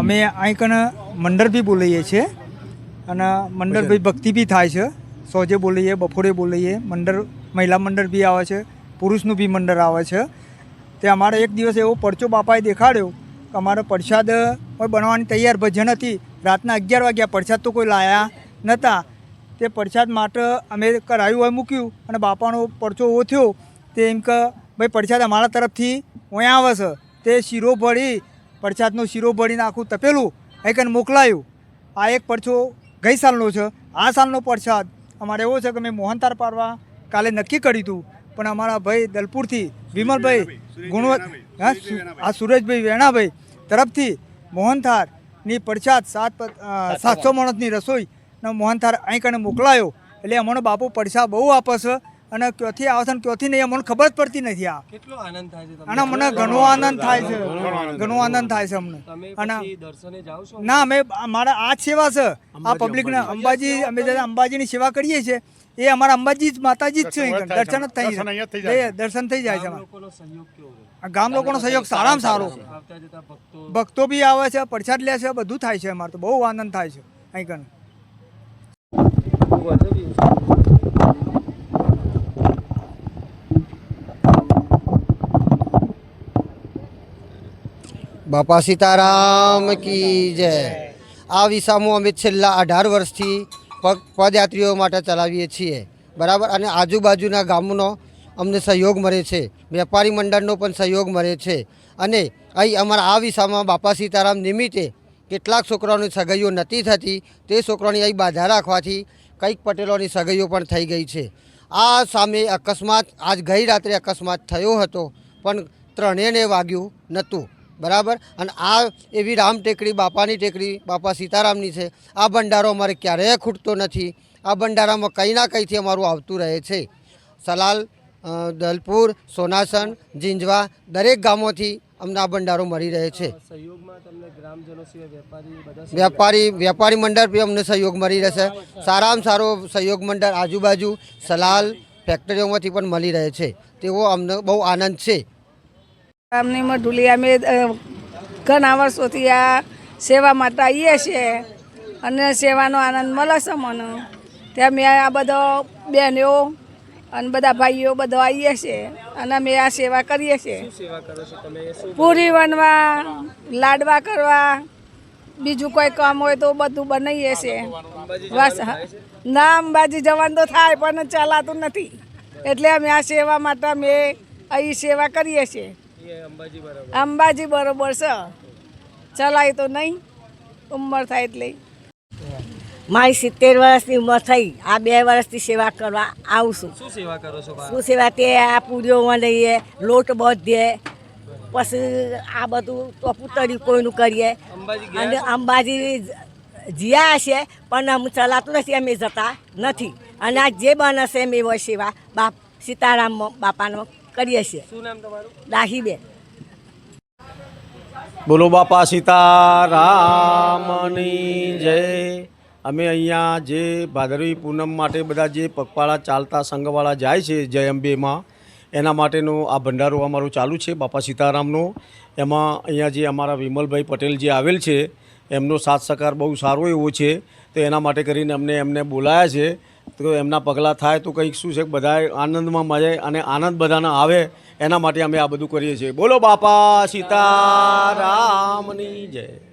અમે અહીં કને મંડળ બી બોલાઈએ છીએ અને મંડળ ભાઈ ભક્તિ બી થાય છે. સોજે બોલાઈએ બપોરે બોલાઈએ મંડળ મહિલા મંડળ બી આવે છે પુરુષનું બી મંડળ આવે છે. તે અમારે એક દિવસ એવો પરચો બાપાએ દેખાડ્યો કે અમારે પ્રસાદ કોઈ બનાવવાની તૈયાર ભજન હતી. રાતના અગિયાર વાગ્યા પ્રસાદ તો કોઈ લાયા નહોતા તે પ્રસાદ માટે અમે કરાયું હોય મૂક્યું અને બાપાનો પરચો એવો થયો. તે એમ કે ભાઈ પ્રસાદ અમારા તરફથી અહીંયા આવે છે. તે શીરો ભળી પરસાદનો શીરો ભળીને આખું તપેલું એકન મોકલાયું. આ એક પરછો ગઈ સાલનો છે. આ સાલનો પ્રસાદ અમારે એવો છે કે મેં મોહનતાર પાડવા કાલે નક્કી કર્યું હતું. પણ અમારા ભાઈ દલપુરથી વિમલભાઈ ગુણવત હા આ સુરેશભાઈ વેણાભાઈ તરફથી મોહનથારની પરસાદ સાત સાતસો માણસની રસોઈ ને મોહનથાર અહીં કને મોકલાયો. એટલે અમારો બાપુ પૈસા બહુ આપે છે અને ક્યાંથી આવે છે ક્યાંથી નહીં? અમને ખબર જ પડતી નથી આ. કેટલો આનંદ થાય છે અને મને ઘણો આનંદ થાય છે. ઘણો આનંદ થાય છે. અમને. અને દર્શને જાઓ છો? ના અમે અમારા આ સેવા છે. આ પબ્લિકને અંબાજી. અમે જ્યારે અંબાજીની સેવા કરીએ છીએ એ અમારા અંબાજી જ માતાજી જ છે દર્શન જ થઈ જાય. એ દર્શન થઈ જાય છે ગામ અમારે. લોકોનો સહયોગ કેવો રહે આ ગામ લોકોનો સહયોગ સારામાં સારો ભક્તો. ભક્તો બી આવે છે પ્રસાદ લે છે બધું થાય છે અમારે તો. બહુ આનંદ થાય છે અહીં કણ બાપા સીતારામ કી જય. આ વિસામો અમે છેલ્લા અઢાર વર્ષથી પદયાત્રીઓ માટે ચલાવીએ છીએ. બરાબર? અને આજુબાજુના ગામનો અમને સહયોગ મળે છે. વેપારી મંડળનો પણ સહયોગ મળે છે. અને અહીં અમારા આ વિસામાં બાપા સીતારામ નિમિત્તે કેટલાક છોકરાઓની સગાઈઓ નથી થતી, તે છોકરાઓની અહીં બાધા રાખવાથી કંઈક પટેલોની સગાઈઓ પણ થઈ ગઈ છે. આ સામે અકસ્માત, આજ ગઈ રાત્રે અકસ્માત થયો હતો, પણ ત્રણેયને વાગ્યું નહોતું. બરાબર? અને આ એવી રામ ટેકરી બાપાની ટેકરી બાપા સીતારામની છે. આ ભંડારો અમારે ક્યારેય ખૂટતો નથી. આ ભંડારામાં કંઈ ના કંઈથી અમારું આવતું રહે છે. સલાલ દલપુર સોનાસન જીંજવા દરેક ગામોથી અમને આ ભંડારો મળી રહે છે. વેપારી વેપારી મંડળ બી અમને સહયોગ મળી રહેશે. સારામાં સારો સહયોગ મંડળ આજુબાજુ સલાલ ફેક્ટરીઓમાંથી પણ મળી રહે છે. તેવો અમને બહુ આનંદ છે. ગામની મઢુલી અમે ઘણા વર્ષોથી આ સેવા માટે આવીએ છીએ અને સેવાનો આનંદ મળે છે મને. ત્યાં મેં આ બધો બહેનો અને બધા ભાઈઓ બધો આવીએ છીએ અને અમે આ સેવા કરીએ છીએ. પૂરી વનવા લાડવા કરવા બીજું કોઈ કામ હોય તો બધું બનાવીએ છીએ. બસ. ના અંબાજી જવાનું તો થાય પણ ચલાતું નથી. એટલે અમે આ સેવા માટે અમે અહીં સેવા કરીએ છીએ. અંબાજી બરોબર. છે. ચલાય તો નહીં ઉંમર થાય એટલે. મારી સિત્તેર વર્ષની ઉંમર થઈ આ બે વર્ષથી સેવા કરવા આવું છું. શું સેવા કરો છો શું સેવા તે આ પૂરીઓ લઈએ લોટ બધીએ પછી આ બધું ટોપુતરી કોઈનું કરીએ. અને અંબાજી જીયા છે પણ અમે ચલાતું નથી અમે જતા નથી. અને આ જે બનશે એમ એવો સેવા. બાપ સીતારામ બાપાનો કરીએ છીએ. શું નામ તમારું? દાહીબેન. બોલો બાપા સીતારામની જય. અમે અહીંયા જે ભાદરવી પૂનમ માટે બધા જે પગપાળા ચાલતા સંઘવાળા જાય છે જય અંબેમાં એના માટેનો આ ભંડારો અમારો ચાલુ છે બાપા સીતારામનો. એમાં અહીંયા જે અમારા વિમલભાઈ પટેલ જે આવેલ છે એમનો સાથ સહકાર બહુ સારો એવો છે. તો એના માટે કરીને અમને એમને બોલાયા છે. તો એમના પગલાં થાય તો કંઈક શું છે કે બધા આનંદમાં મજા અને આનંદ બધાને આવે, એના માટે અમે આ બધું કરીએ છીએ. બોલો બાપા સીતારામની જય.